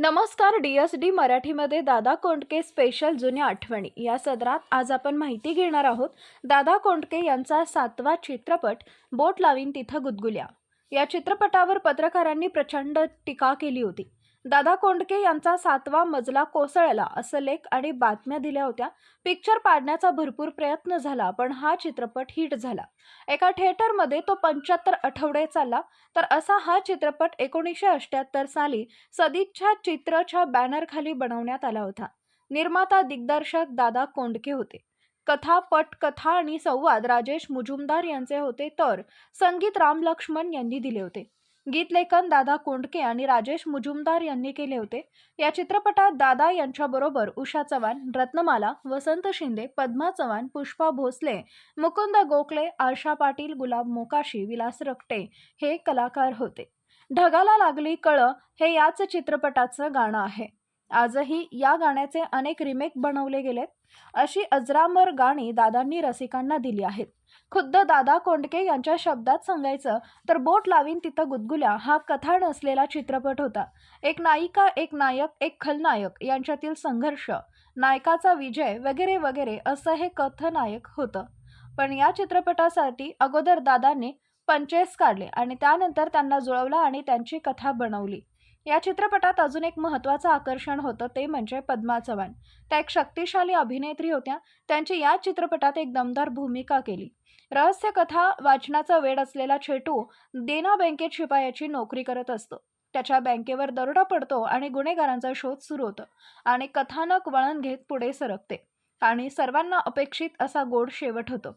नमस्कार D S D मराठीमध्ये Dada Kondke special जुन्या आठवणी. या सदरात आज आपण माहिती घेणार आहोत दादा कोंडके यांचा सातवा चित्रपट बोट लावीन तिथं गुदगुल्या. या चित्रपटावर पत्रकारांनी प्रचंड टीका केली होती. दादा कोंडके यांचा सातवा मजला कोसळला असं लेख आणि बातम्या दिल्या होत्या. पिक्चर पाडण्याचा भरपूर प्रयत्न झाला पण हा चित्रपट हिट झाला. एका थिएटरमध्ये तो पंच्याहत्तर आठवडे चालला तर असा हा चित्रपट एकोणीसशे अठ्याहत्तर साली सदिच्छा चित्रच्या बॅनरखाली बनवण्यात आला होता. निर्माता दिग्दर्शक दादा कोंडके होते. कथा पटकथा आणि संवाद राजेश मुजुमदार यांचे होते तर संगीत राम लक्ष्मण यांनी दिले होते. गीतलेखन दादा कोंडके आणि राजेश मुजुमदार यांनी केले होते. या चित्रपटात दादा यांच्याबरोबर उषा चव्हाण रत्नमाला वसंत शिंदे पद्मा चव्हाण पुष्पा भोसले मुकुंद गोखले आशा पाटील गुलाब मोकाशी विलास रक्टे हे कलाकार होते. ढगाला लागली कळ हे याच चित्रपटाचं गाणं आहे. आजही या गाण्याचे अनेक रिमेक बनवले गेलेत. अशी अजरामर गाणी दादांनी रसिकांना दिली आहेत. खुद्द दादा कोंडके यांच्या शब्दात सांगायचं तर बोट लावीन तिथं गुदगुल्या हा कथा नसलेला चित्रपट होता. एक नायिका एक नायक एक खलनायक यांच्यातील संघर्ष नायकाचा विजय वगैरे वगैरे असं हे कथनायक होतं. पण या चित्रपटासाठी अगोदर दादांनी पंचेस काढले आणि त्यानंतर त्यांना जुळवलं आणि त्यांची कथा बनवली. या चित्रपटात अजून एक महत्त्वाचं आकर्षण होतं ते म्हणजे पद्मा चव्हाण. त्या एक शक्तिशाली अभिनेत्री होत्या. त्यांची या चित्रपटात एक दमदार भूमिका केली. रहस्य कथा वाचनाचा वेळ असलेला छेटू देना बँकेत शिपायाची नोकरी करत असतो. त्याच्या बँकेवर दरोडा पडतो आणि गुन्हेगारांचा शोध सुरू होतो आणि कथानक वळण घेत पुढे सरकते. आणि सर्वांना अपेक्षित असा गोड शेवट होतो.